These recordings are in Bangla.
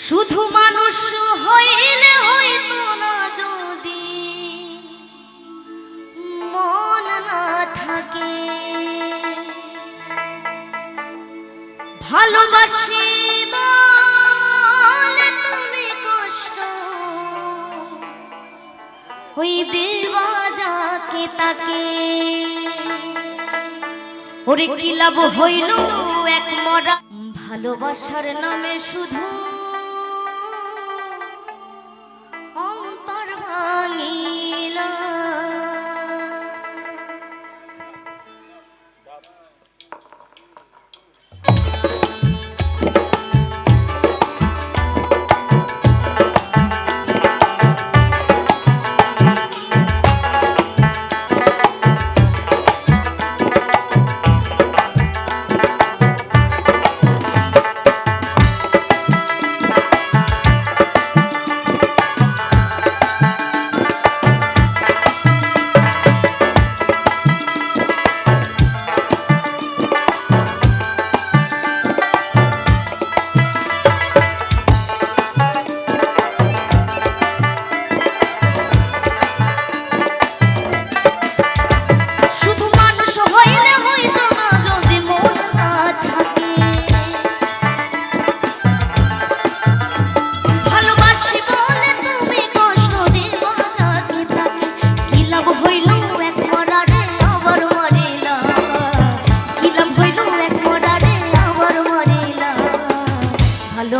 শুধু মানুষ হইলে হইতো না যদি মন না থাকে। ভালোবাসি ওই দেবা যাকে তাকে? ওরে কি লাভ হইল এক মরা? ভালোবাসার নামে শুধু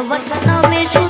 ভালোবাসা নামে শুধু